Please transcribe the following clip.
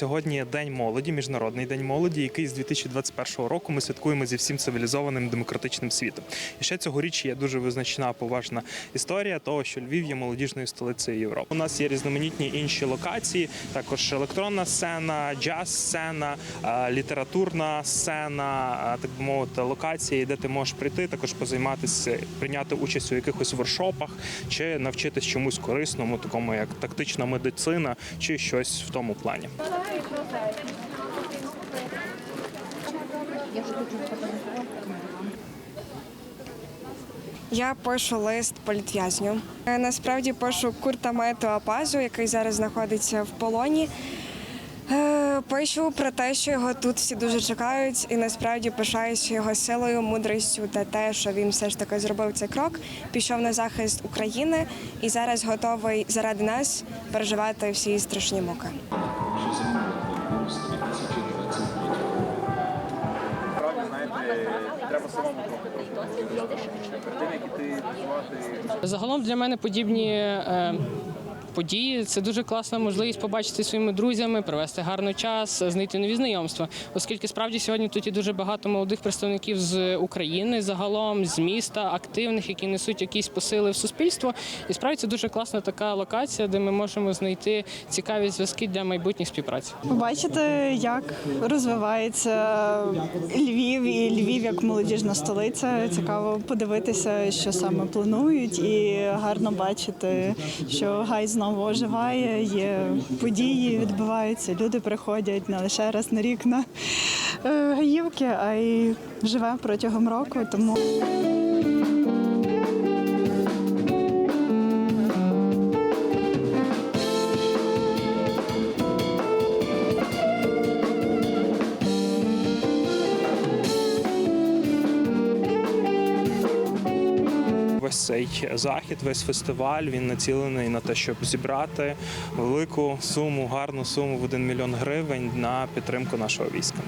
Сьогодні день молоді, міжнародний день молоді, який з 2021 року ми святкуємо зі всім цивілізованим демократичним світом. І ще цьогоріч є дуже визначна поважна історія того, що Львів є молодіжною столицею Європи. У нас є різноманітні інші локації, також електронна сцена, джаз-сцена, літературна сцена, так би мовити, локації, де ти можеш прийти, також позайматися, прийняти участь у якихось воршопах чи навчитись чомусь корисному, такому як тактична медицина чи щось в тому плані. Я пишу лист політв'язню. Е, Насправді пишу Курта Мету Апазу, який зараз знаходиться в полоні. Е, Пишу про те, що його тут всі дуже чекають, і насправді пишаюся його силою, мудрістю та те, що він все ж таки зробив цей крок, пішов на захист України і зараз готовий заради нас переживати всі страшні муки. Працювати. Загалом для мене подібні е, події це дуже класна можливість побачити своїми друзями, провести гарний час, знайти нові знайомства. Оскільки справді сьогодні тут є дуже багато молодих представників з України, загалом з міста, активних, які несуть якісь посили в суспільство. І справді це дуже класна така локація, де ми можемо знайти цікаві зв'язки для майбутніх співпраці. Побачити, як розвивається Львів і Львів як молодіжна столиця. Цікаво подивитися, що саме планують, і гарно бачити, що гай знову оживає. Є події, відбуваються. Люди приходять не лише раз на рік на е, гаївки, а й живе протягом року. Тому Весь цей захід, весь фестиваль він націлений на те, щоб зібрати велику суму, гарну суму в 1 мільйон гривень на підтримку нашого війська.